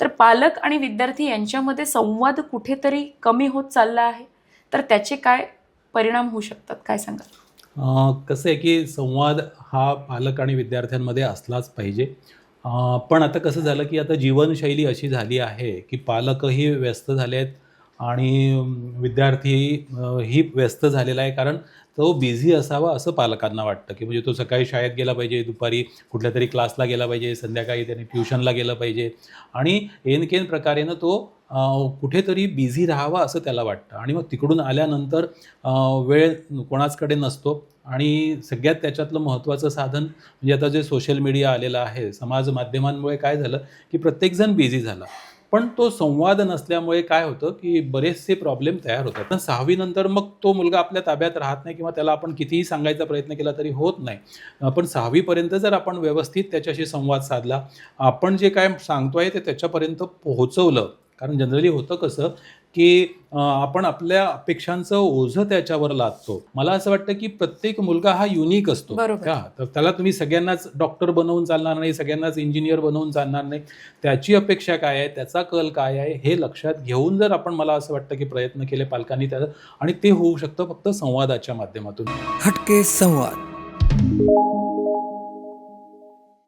तर पालक आणि विद्यार्थी यांच्यामध्ये संवाद कुठेतरी कमी होत चालला आहे. तर त्याचे काय परिणाम होऊ शकतात? काय सांगा कसं आहे की संवाद हा पालक आणि विद्यार्थ्यांमध्ये असलाच पाहिजे. पण आता कसं झालं की आता जीवनशैली अशी झाली आहे की पालकही व्यस्त झाले आहेत आणि विद्यार्थी ही व्यस्त झालेला आहे कारण तो बिझी असावा असं पालकांना वाटतं की म्हणजे तो सकाळी शाळेत गेला पाहिजे दुपारी कुठल्या तरी क्लासला गेला पाहिजे संध्याकाळी त्याने ट्युशनला गेलं पाहिजे आणि एनकेन प्रकारेनं तो कुठेतरी बिझी राहावा असं त्याला वाटतं. आणि मग तिकडून आल्यानंतर वेळ कोणाचकडे नसतो आणि सगळ्यात त्याच्यातलं महत्त्वाचं साधन म्हणजे आता जे सोशल मीडिया आलेलं आहे समाज माध्यमांमुळे काय झालं की प्रत्येकजण बिझी झाला. पण तो संवाद नसल्यामुळे काय होतं की बरेचसे प्रॉब्लेम तयार होतात. पण सहावी नंतर मग तो मुलगा आपल्या ताब्यात राहत नाही किंवा त्याला आपण कितीही सांगायचा प्रयत्न केला तरी होत नाही. पण सहावीपर्यंत जर आपण व्यवस्थित त्याच्याशी संवाद साधला आपण जे काय सांगतोय ते त्याच्यापर्यंत पोहोचवलं कारण जनरली होतं कसं की आपण आपल्या अपेक्षांचं ओझं त्याच्यावर लादतो. मला असं वाटतं की प्रत्येक मुलगा हा युनिक असतो. का तर त्याला तुम्ही सगळ्यांनाच डॉक्टर बनवून चालणार नाही सगळ्यांनाच इंजिनियर बनवून चालणार नाही. त्याची अपेक्षा काय आहे? त्याचा कल काय आहे? हे लक्षात घेऊन जर आपण मला असं वाटतं की प्रयत्न केले पालकांनी त्याचा आणि ते होऊ शकतं फक्त संवादाच्या माध्यमातून. हटके संवाद.